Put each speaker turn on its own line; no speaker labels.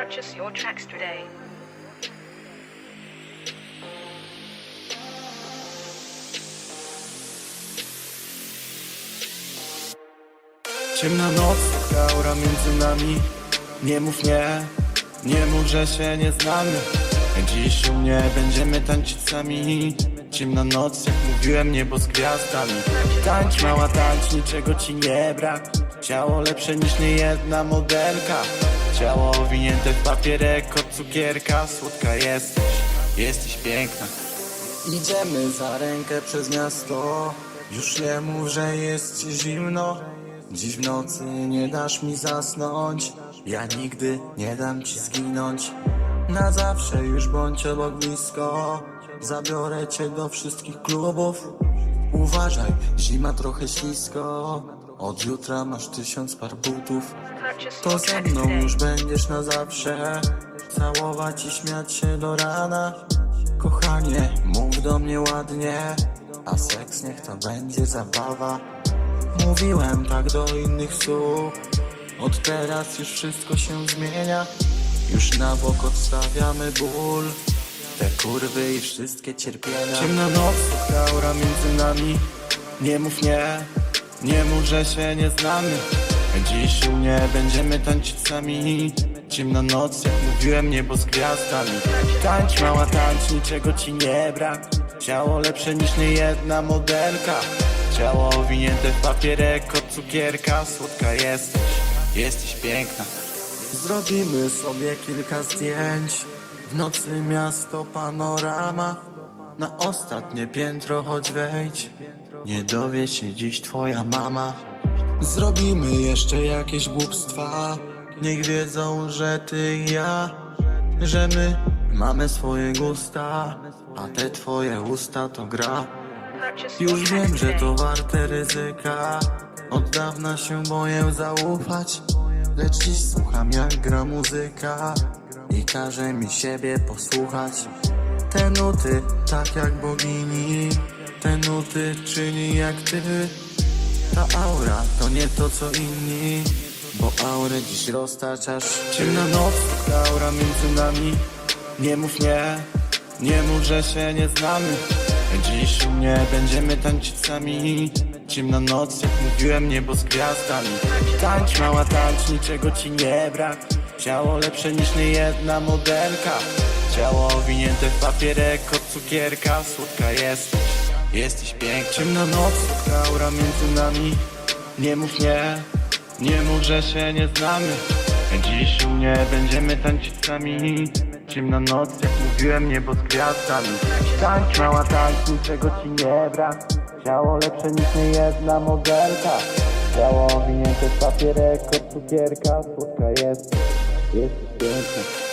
Purchase your tracks today.
Ciemna noc, aura między nami. Nie mów nie, nie mów, że się nie znamy. Dziś u mnie będziemy tańczyć sami. Ciemna noc, jak mówiłem, niebo z gwiazdami. Tańcz mała, tańcz, niczego ci nie brak. Ciało lepsze niż niejedna modelka Ciało owinięte w papierek od cukierka Słodka jesteś, jesteś piękna. Idziemy za rękę przez miasto. Już nie mów, że jest ci zimno. Dziś w nocy nie dasz mi zasnąć. Ja nigdy nie dam ci zginąć. Na zawsze już bądź obok blisko. Zabiorę cię do wszystkich klubów Uważaj, zima trochę ślisko. Od jutra masz tysiąc par butów. To ze mną już będziesz na zawsze. Całować i śmiać się do rana. Kochanie, mów do mnie ładnie. A seks niech to będzie zabawa. Mówiłem tak do innych słów. Od teraz już wszystko się zmienia. Już na bok odstawiamy ból Te kurwy i wszystkie cierpienia. Ciemna noc, aura między nami. Nie mów nie, nie mów, że się nie znamy. Dziś u mnie będziemy tańczyć sami. Ciemna noc, jak mówiłem, niebo z gwiazdami. Tańcz mała, tańcz, niczego ci nie brak. Ciało lepsze niż niejedna modelka. Ciało owinięte w papierek od cukierka. Słodka jesteś, jesteś piękna. Zrobimy sobie kilka zdjęć W nocy miasto panorama. Na ostatnie piętro choć wejdź. Nie dowie się dziś twoja mama. Zrobimy jeszcze jakieś głupstwa. Niech wiedzą, że ty i ja Że my mamy swoje gusta A te twoje usta to gra. Już wiem, że to warte ryzyka. Od dawna się boję zaufać Lecz dziś słucham jak gra muzyka I każe mi siebie posłuchać. Te nuty, tak jak bogini. Te nuty czyni jak ty. Ta aura to nie to co inni. Bo aurę dziś roztaczasz. Ciemna noc, ta aura między nami. Nie mów nie, nie mów, że się nie znamy. Dziś u mnie będziemy tańczyć sami. Ciemna noc, jak mówiłem, niebo z gwiazdami. Tańcz mała, tańcz, niczego ci nie brak Ciało lepsze niż niejedna modelka. Ciało owinięte w papierek od cukierka. Słodka jesteś, jesteś piękna. Ciemna noc, aura między nami. Nie mów nie, nie mów, że się nie znamy. Dziś u mnie będziemy tańczyć sami. Ciemna noc, jak mówiłem, niebo z gwiazdami. Tańcz mała, tańcz, niczego ci nie brak. Ciało lepsze niż niejedna modelka. Ciało owinięte w papierek od cukierka. Słodka jesteś, jesteś piękna